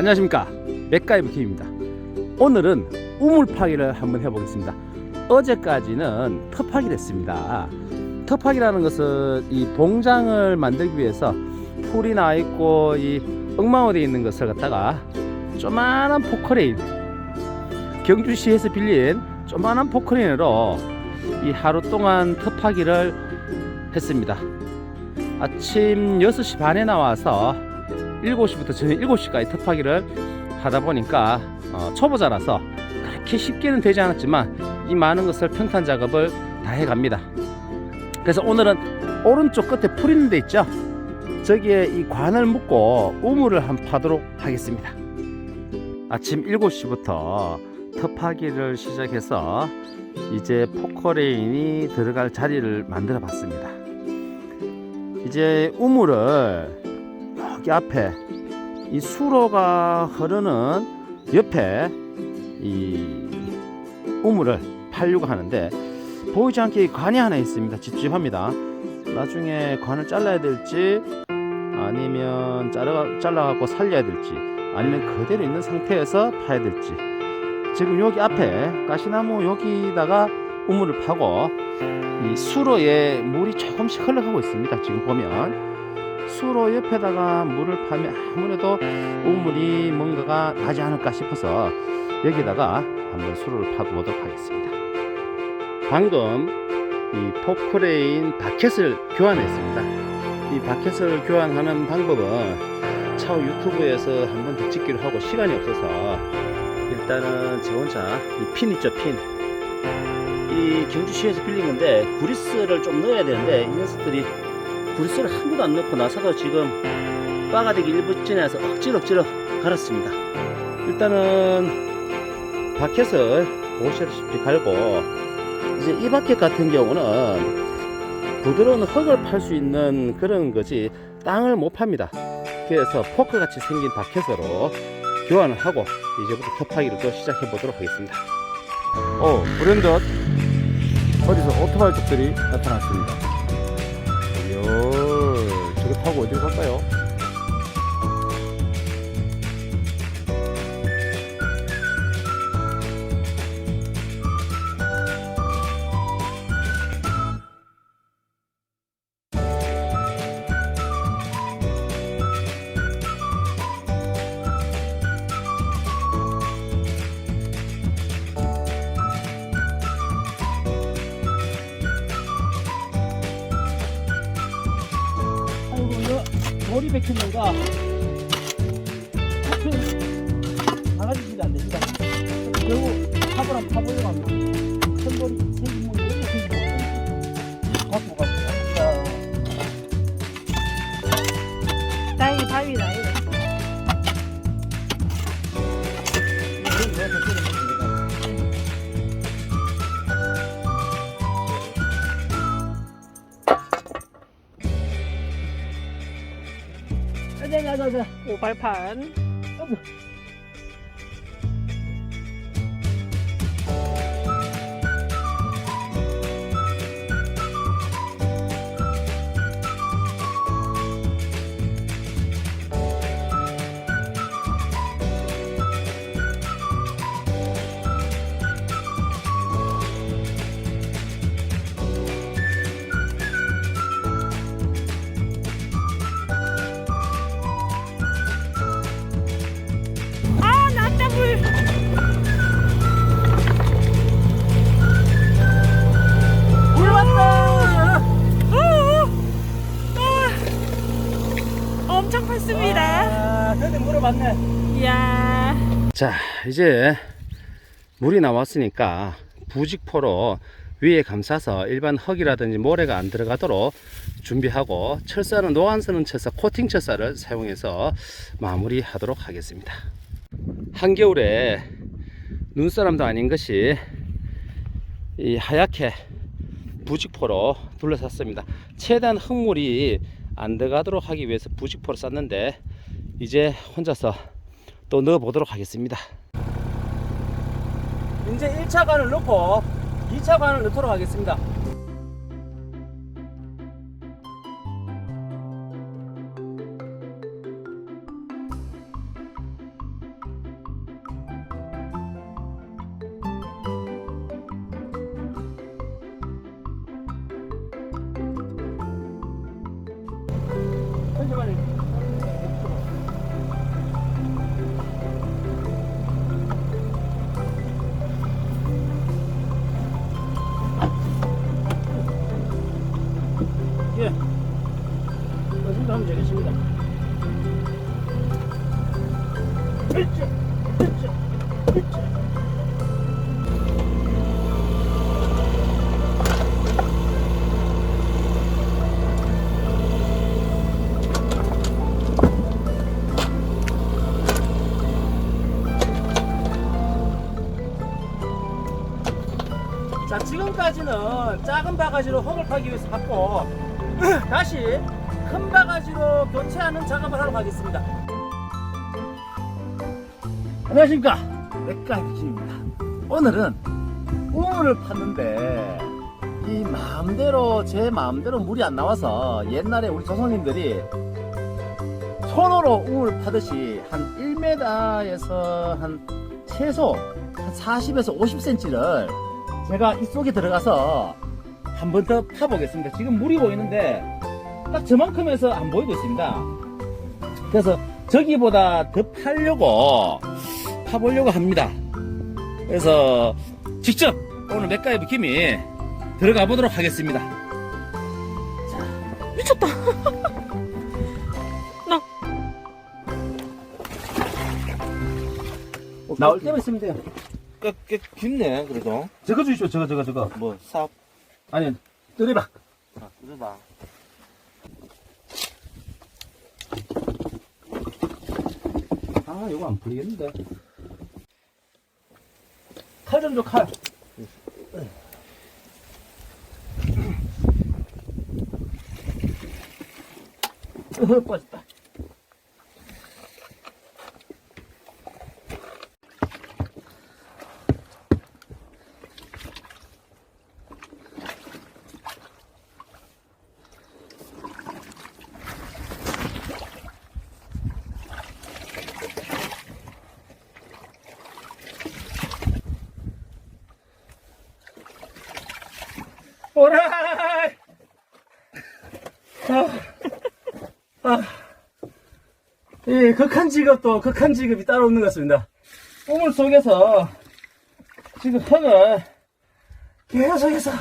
안녕하십니까. 맥가이브 킴입니다. 오늘은 우물 파기를 한번 해보겠습니다. 어제까지는 터파기를 했습니다. 터파기라는 것은 이 봉장을 만들기 위해서 풀이 나 있고 이 엉망으로 있는 것을 갖다가 조만한 포크레인 경주시에서 빌린 조만한 포크레인으로 이 하루 동안 터파기를 했습니다. 아침 6시 반에 나와서 7시부터 저녁 7시까지 터파기를 하다 보니까 어, 초보자라서 그렇게 쉽게는 되지 않았지만 이 많은 것을 평탄 작업을 다 해갑니다. 그래서 오늘은 오른쪽 끝에 풀 있는 데 있죠? 저기에 이 관을 묶고 우물을 한 파도록 하겠습니다. 아침 7시부터 터파기를 시작해서 이제 포커레인이 들어갈 자리를 만들어 봤습니다. 이제 우물을 여기 앞에 이 수로가 흐르는 옆에 이 우물을 팔려고 하는데 보이지 않게 이 관이 하나 있습니다. 찝찝합니다. 나중에 관을 잘라야 될지 아니면 잘라 잘라갖고 살려야 될지 아니면 그대로 있는 상태에서 파야 될지 지금 여기 앞에 가시나무 여기다가 우물을 파고 이 수로에 물이 조금씩 흘러가고 있습니다. 지금 보면 수로 옆에다가 물을 파면 아무래도 우물이 뭔가가 나지 않을까 싶어서 여기다가 한번 수로를 파보도록 하겠습니다. 방금 이 포크레인 바켓을 교환했습니다. 이 바켓을 교환하는 방법은 차후 유튜브에서 한번 더 찍기로 하고 시간이 없어서 일단은 저 혼자 이 핀 있죠 핀. 이 경주시에서 빌린 건데 구리스를 좀 넣어야 되는데 이 녀석들이 구리스를 한 번도 안 넣고 나서도 지금 빠가 되기 일부 전에서 억지로 억지로 갈았습니다. 일단은 바켓을 보시다시피 갈고 이제 이 바켓 같은 경우는 부드러운 흙을 팔 수 있는 그런 거지 땅을 못 팝니다. 그래서 포크 같이 생긴 바켓으로 교환을 하고 이제부터 터파기를 또 시작해 보도록 하겠습니다. 어, 브랜드 어디서 오토바이 쪽들이 나타났습니다. 타고 어디로 갈까요? 백현인가? 자자자자. 오발판. 아 자, 이제 물이 나왔으니까 부직포로 위에 감싸서 일반 흙이라든지 모래가 안 들어가도록 준비하고 철사는 노안 쓰는 철사, 코팅 철사를 사용해서 마무리 하도록 하겠습니다. 한겨울에 눈사람도 아닌 것이 이 하얗게 부직포로 둘러쌌습니다. 최대한 흙물이 안 들어가도록 하기 위해서 부직포를 쌌는데 이제 혼자서 또 넣어보도록 하겠습니다. 이제 1차관을 넣고 2차관을 넣도록 하겠습니다. 잠시만요. 되겠습니다. 그렇죠. 그렇죠. 그렇죠. 자 지금까지는 작은 바가지로 홈을 파기 위해서 갔고 다시 큰 바가지로 교체하는 작업을 하러 가겠습니다. 안녕하십니까? 맥가이비입니다. 오늘은 우물을 팠는데 이 마음대로 제 마음대로 물이 안 나와서 옛날에 우리 조상님들이 손으로 우물 파듯이 한 1m에서 한 최소 한 40에서 50cm를 제가 이 속에 들어가서 한 번 더 파보겠습니다. 지금 물이 보이는데 딱 저만큼에서 안 보이고 있습니다. 그래서 저기보다 더 파려고 파보려고 합니다. 그래서 직접 오늘 맥가이브 김이 들어가 보도록 하겠습니다. 미쳤다. 나 나올 때만 있으면 돼요. 꽤, 꽤 깊네, 그래도. 저거 주시오, 저거, 저거, 저거. 뭐, 삽, 아니, 뜨리박. 아, 그러다. 아, 이거 안 풀리겠는데. 칼 좀 줘, 칼. 으흐, 빠졌다. 오라이! 아, 아, 이 극한 직업도 극한 직업이 따로 없는 것 같습니다. 우물 속에서 지금 흙을 계속해서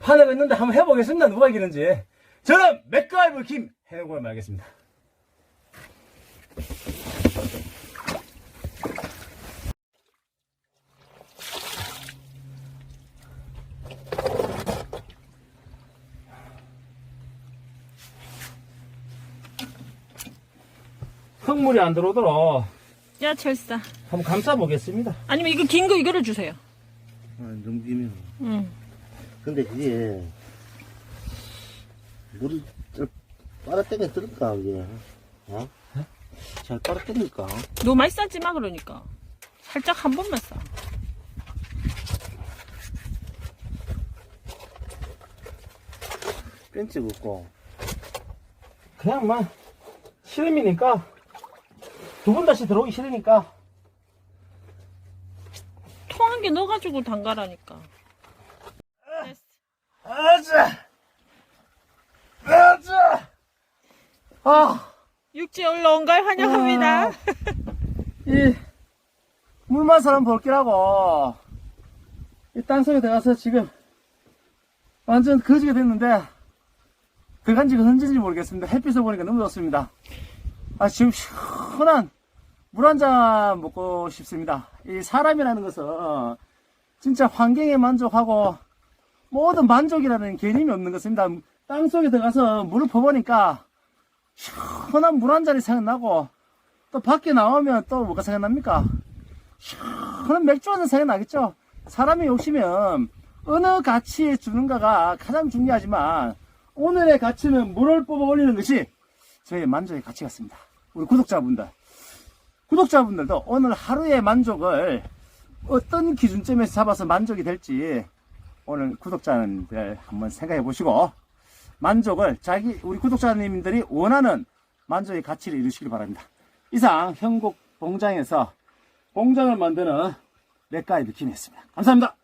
파내고 있는데 한번 해보겠습니다. 누가 이기는지. 저는 맥가이브 김 해보고 말겠습니다. 흙물이 안 들어오도록 야 철사. 한번 감싸 보겠습니다. 아니면 이거 긴 거 이거를 주세요. 아, 넘기면. 응. 근데 그게, 물이 좀 빨아당겨 들을까, 그게? 어? 잘 빨아당길까? 너무 많이 싸지 마 그러니까. 살짝 한 번만 싸. 벤치 긋고. 그냥 막 시름이니까 두 번 다시 들어오기 싫으니까 통한 개 넣어가지고 담가라니까. 됐어. 아자 아자 아 육지에 올라온 걸 환영합니다. 이 물만 사람 볼기라고 이 땅속에 들어가서 지금 완전 거지가 됐는데 들어간 지가 언제인지 모르겠습니다. 햇빛을 보니까 너무 좋습니다. 아 지금 시원한 물 한 잔 먹고 싶습니다. 이 사람이라는 것은 진짜 환경에 만족하고 모든 만족이라는 개념이 없는 것입니다. 땅 속에 들어가서 물을 퍼보니까 시원한 물 한 잔이 생각나고 또 밖에 나오면 또 뭐가 생각납니까? 시원한 맥주 한 잔 생각나겠죠? 사람이 욕심은 어느 가치에 주는가가 가장 중요하지만 오늘의 가치는 물을 뽑아 올리는 것이 저희의 만족의 가치 같습니다. 우리 구독자분들. 구독자분들도 오늘 하루의 만족을 어떤 기준점에서 잡아서 만족이 될지 오늘 구독자님들 한번 생각해 보시고 만족을 자기 우리 구독자님들이 원하는 만족의 가치를 이루시길 바랍니다. 이상 현곡 봉장에서 봉장을 만드는 맥가이드 김이었습니다. 감사합니다.